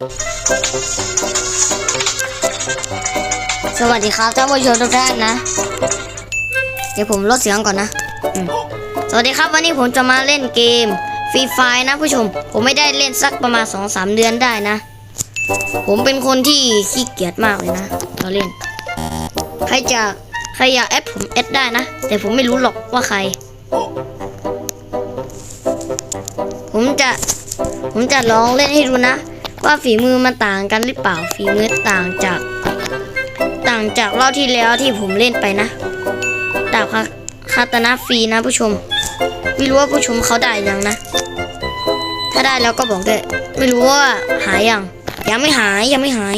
สวัสดีครับท่านผู้ชมทุกท่านนะ เดี๋ยวผมลดเสียงก่อนนะอืมสวัสดีครับวันนี้ผมจะมาเล่นเกมฟรีไฟนะผู้ชม ผมไม่ได้เล่นสักประมาณ2อสเดือนได้นะ ผมเป็นคนที่ขี้เกียจมากเลยนะตอนเล่น ใครจะใครอยากแอดผมแอดได้นะ แต่ผมไม่รู้หรอกว่าใคร ผมจะ ผมจะลองเล่นให้ดูนะ ว่าฝีมือมันต่างกันหรือเปล่า ฝีมือต่างจาก ต่างจากรอบที่แล้วที่ผมเล่นไปนะดาบคาคาตานะฟรีนะผู้ชม ไม่รู้ว่าผู้ชมเขาได้ยังนะ ถ้าได้แล้วก็บอกด้วยไม่รู้ว่าหายยังยังไม่หายยังไม่หาย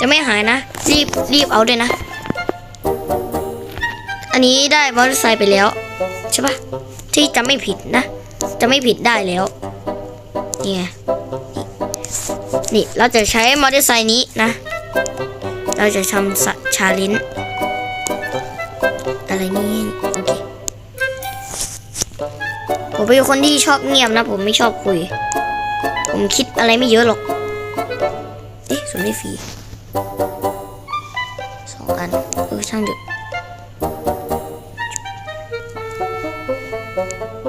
จะไม่หายนะ รีบรีบเอาด้วยนะ อันนี้ได้มอเตอร์ไซค์ไปแล้วใช่ปะที่จะไม่ผิดนะ จะไม่ผิดได้แล้วนี่ไง นี่เราจะใช้มอเตอร์ไซค์นี้นะ เราจะทำสชาเลนอะไรนี่โอเคผมเป็นคนที่ชอบเงียบนะ ผมไม่ชอบคุย ผมคิดอะไรไม่เยอะหรอก เอ๊ะส่วนได้ฟรีสองอันเออช่างเถอะ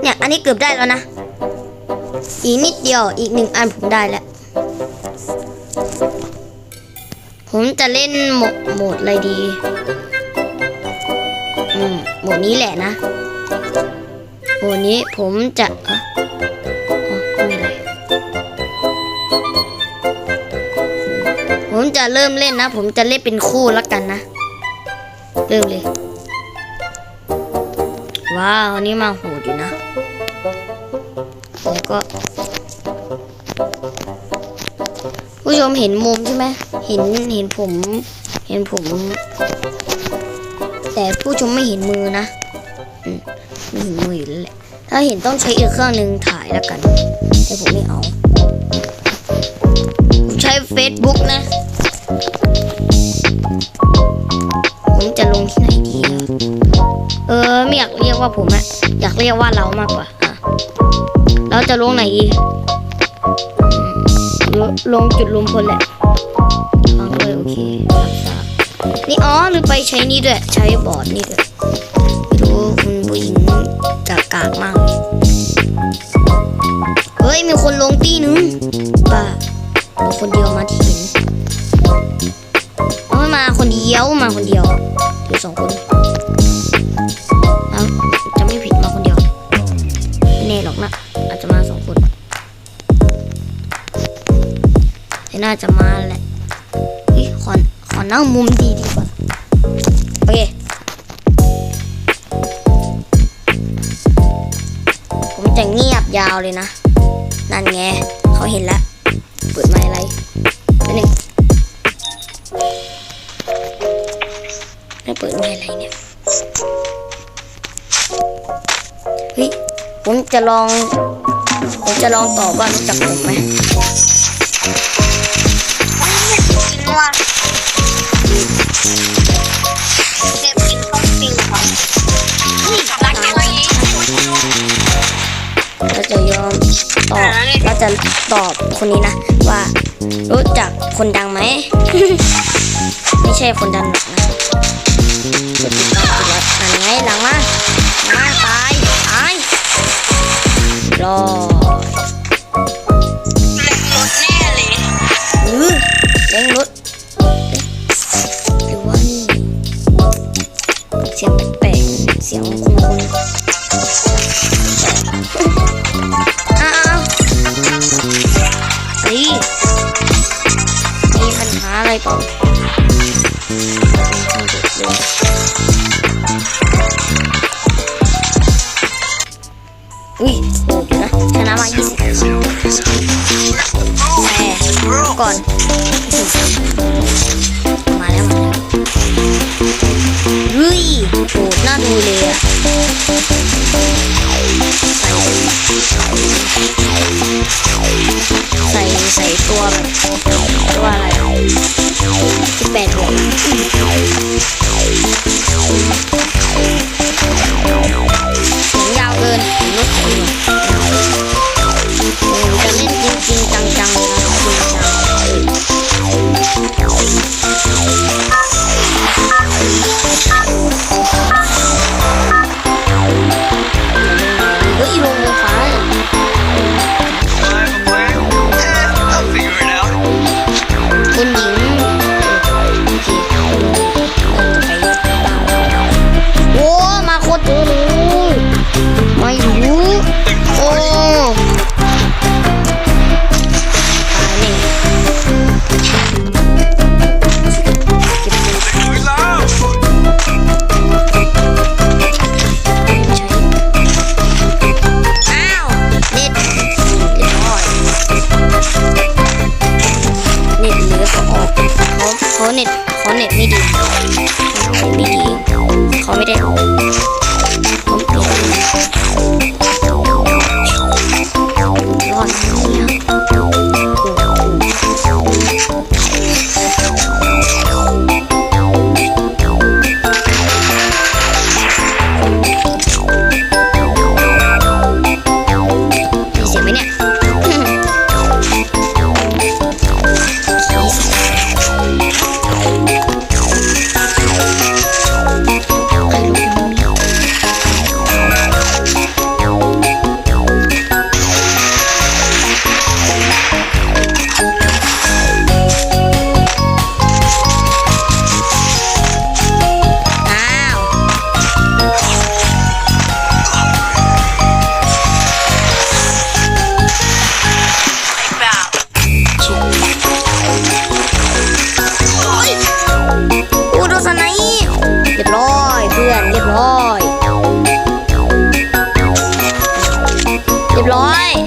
เนี่ย อันนี้เกือบได้แล้วนะ อีกนิดเดียวอีกหนึ่งอันผมได้แล้ว ผมจะเล่นโหมดโหมดอะไรดี อืมโหมดนี้แหละนะโหมดนี้ผมจะอะอ๋อไม่มีอะไรผมจะเริ่มเล่นนะ ผมจะเล่นเป็นคู่แล้วกันนะ เริ่มเลย ว้าวอันนี้มาโหดอยู่นะแล้วก็ ชมเห็นมุมใช่ไหมเห็นเห็นผม เห็นผม แต่ผู้ชมไม่เห็นมือนะอืมไม่เห็นมืออยู่แล้วแหละถ้าเห็นต้องใช้อีกเครื่องหนึ่งถ่ายแล้วกัน แต่ผมไม่เอาผมใช้ Facebook นะ ผมจะลงที่ไหนดีเออไม่อยากเรียกว่าผมอะอยากเรียกว่าเรามากกว่าเราจะลงไหนดี ลงจุดรวมพลแหละฟังด้วยโอเคนี่อ๋อหรือไปใช้นี่ด้วย ใช้บอร์ดนี่ด้วยไม่รู้คุณผู้หญิงจากากมาก ขอนั่งมุมดีดีกว่าโอเคผมจะเงียบยาวเลยนะ นั่นไงเขาเห็นแล้วเปิดไมค์อะไรไปหนึ่งแล้วเปิดไมค์อะไรเนี่ยเฮ้ยผมจะลองผมจะลองตอบว่ารู้จักผมไหมกินว่า เก็บกินข้าวปิ้งก่อนนี่รักแค่นี้เราจะยอมตอบเราจะตอบคนนี้นะ ว่ารู้จักคนดังไหม ไม่ใช่คนดังหรอกนะกดติดตามกดไลค์นั่นไงหลังมาหลังมาตายตายรอ นๆอ้าวเฮ้ยมีปัญหาอะไรเปล่าอุ้ยโหดอยู่นะชนะมา20แต่ก่อนมาแล้วมาแล้วเฮ้ยโหดน่าดูเลยอะ เน็ตขอเน็ตไม่ดี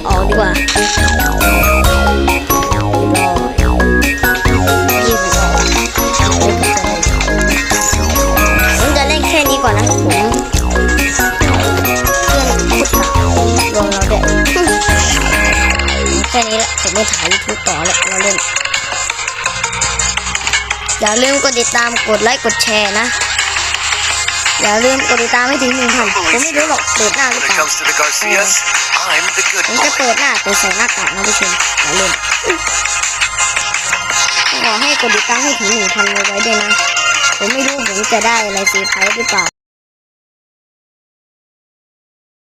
ออกดีกว่าเรียบร้อยยี่สิบออกผมจะเล่นแค่นี้ก่อนนะผมเพื่อนพุทธะลงเราด้วยแค่นี้แหละผมไม่ถ่ายยูทูบต่อแล้วเราเล่นอย่าลืมกดติดตามกดไลค์กดแชร์นะ อย่าลืมกดติดตามให้ถึงหนึ่งพันผมไม่รู้หรอกเปิดหน้าหรือ When เป it ล่า comes to the Garcias, I'm the good ผมจะ boy. เปิดหน้าแต่ใส่หน้ากากนะผู้ชมอย่าลืมขอให้กดติดตามให้ถึงหนึ่งพันไว้ด้วยนะ ผมไม่รู้ผมจะได้อะไรเซอร์ไพรส์หรือเปล่า